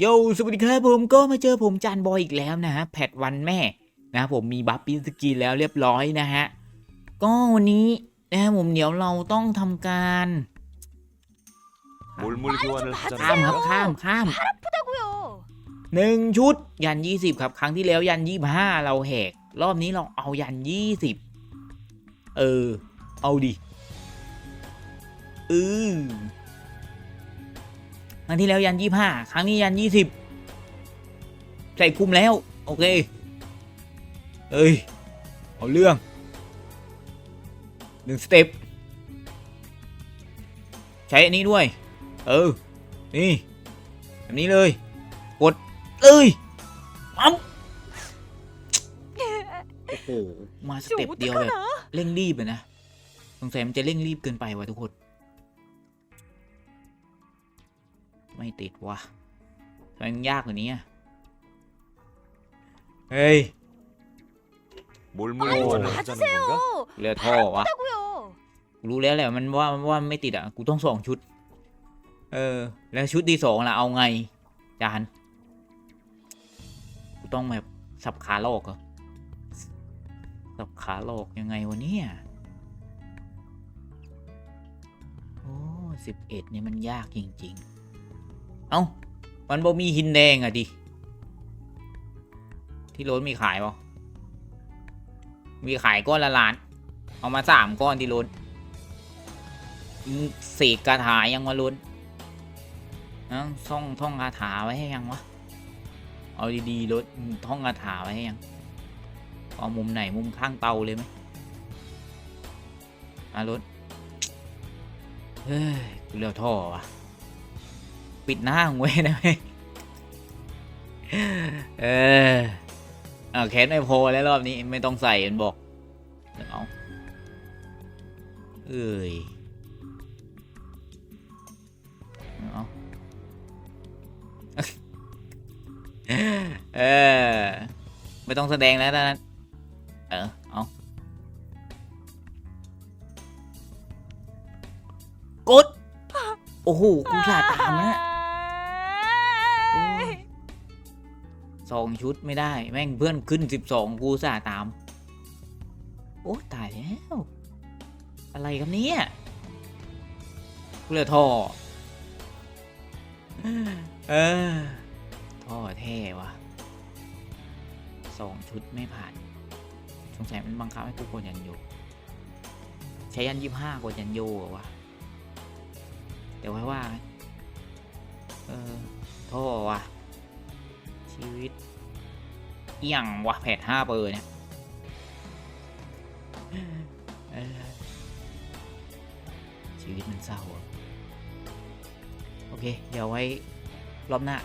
โยสวัสดีครับผมก็มาเจอผมจานบอยอีกแล้วนะฮะแพทวันแม่นะผมมีบัฟปินสกีแล้วเรียบร้อยนะฮะ ก็วันนี้นะฮะผมเดี๋ยวเราต้องทำการข้ามครับข้ามข้ามหนึ่งชุดยันยี่สิบครับ ครั้งที่แล้วยันยี่ห้าเราแหก รอบนี้เราเอายันยี่สิบเออ เอาดิอือ ครั้งที่แล้วยันยี่ห้าครั้งนี้ยันยี่สิบใส่คุมแล้ว โอเค เอ้ย เอาเรื่องหนึ่งสเต็ปใช้อันนี้ด้วย เออ นี่ แบบนี้เลย กดเอ้ยปั๊มโอ้โห มาสเต็ปเดียวแบบเร่งรีบเลยนะ สงสัยมันจะเร่งรีบเกินไปว่ะทุกคน ไม่ติดว่ะทำไมมันยากกว่านี้อะเฮ้ย 몰몰 어. 교환을 하자는 건가? เรือท่อวะ 고요. กูรู้แล้วแหละมันว่าว่าไม่ติดอ่ะ กูต้องสองชุด เออ แล้วชุดที่สองล่ะเอาไง จาน กูต้องแบบสับขาโลกเหรอสับขาโลกยังไงวะเนี่ยโอ้สิบเอ็ดนี่มันยากจริง ๆ เอ้า มันบ่มีหินแดงอะดิ ที่รถมีขายปะมีขายก้อนละล้าน เอามาสามก้อนที่รถเสกคาถายังวะลุนนะท่องท่องคาถาไว้ให้ยังวะ เอาดีๆรถท่องคาถาไว้ให้ยัง เอามุมไหนมุมข้างเตาเลยไหมอารถเฮ้ยกูเรียวท่อวะ ปิดหน้ามึงไว้ยนะเว้ยเออเอาแคสไม่พอแล้วรอบนี้ไม่ต้องใส่มันบอกเอาเอ้ยเอาเออไม่ต้องแสดงแล้วนะเออเอากดโอ้โหกูสาตามนะ สองชุดไม่ได้ แม่งเพื่อนขึ้นสิบสองกูสาตาม โอ้ตายแล้ว อะไรครับเนี่ยเรือท่อ เออ ท่อเท่วะสองชุดไม่ผ่าน สงสัยมันบังคับให้กูกดยันโยใช้ยันยี่ห้ากดยันโยเหรอวะเดี๋ยวไว้ว่า เออ ท่อว่ะ ชีวิตอย่างวะแผดห้าเปอร์เนี่ยชีวิตมันเศร้าโอเค เดี๋ยวไว้รอบหน้า